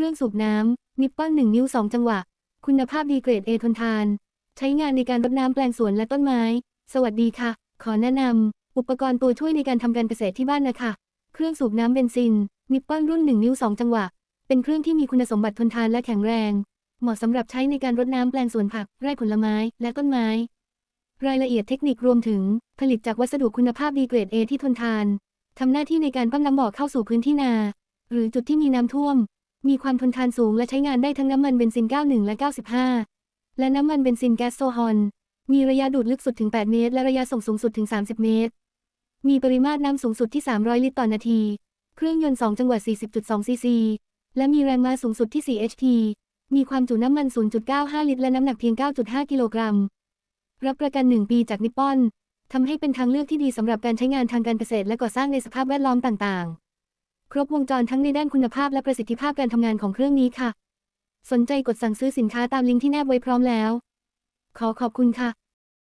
รื่องสูบน้ำนิปปอน1นิ้ว2จังหวะ คุณภาพดีเกรด A ทนทาน ใช้งานในการรดน้ำแปลงสวนและต้นไม้ สวัสดีค่ะ ขอแนะนำอุปกรณ์ตัวช่วยในการทำการเกษตรที่บ้านนะคะ เครื่องสูบน้ำเบนซินนิปปอนรุ่น1นิ้ว2จังหวะ เป็นเครื่องที่มีคุณสมบัติทนทานและแข็งแรง เหมาะสำหรับใช้ในการรดน้ำแปลงสวนผัก ไร่ผลไม้และต้นไม้ รายละเอียดเทคนิครวมถึง ผลิตจากวัสดุคุณภาพดีเกรด A ที่ทนทานทำหน้าที่ในการปั๊มน้ำบ่อเข้าสู่พื้นที่นา หรือจุดที่มีน้ำท่วม มีความทนทานสูงและใช้งานได้ทั้งน้ำมันเบนซิน 91 และ 95 และน้ำมันเบนซินแก๊สโซฮอลมีระยะดูดลึกสุดถึง 8 เมตร และระยะส่งสูงสุดถึง 30 เมตร มีปริมาตรน้ำสูงสุดที่ 300 ลิตรต่อนาที เครื่องยนต์ 2 จังหวะ 40.2 ซีซี และมีแรงม้าสูงสุดที่ 4 HP มีความจุน้ำมัน 0.95 ลิตร และน้ำหนักเพียง 9.5 กิโลกรัม รับประกัน 1 ปีจากนิปปอนทำให้เป็นทางเลือกที่ดีสำหรับการใช้งานทางการเกษตรและก่อสร้างในสภาพแวดล้อมต่าง ๆ ครบวงจรทั้งในด้านคุณภาพและประสิทธิภาพการทำงานของเครื่องนี้ค่ะ สนใจกดสั่งซื้อสินค้าตามลิงก์ที่แนบไว้พร้อมแล้ว ขอขอบคุณค่ะ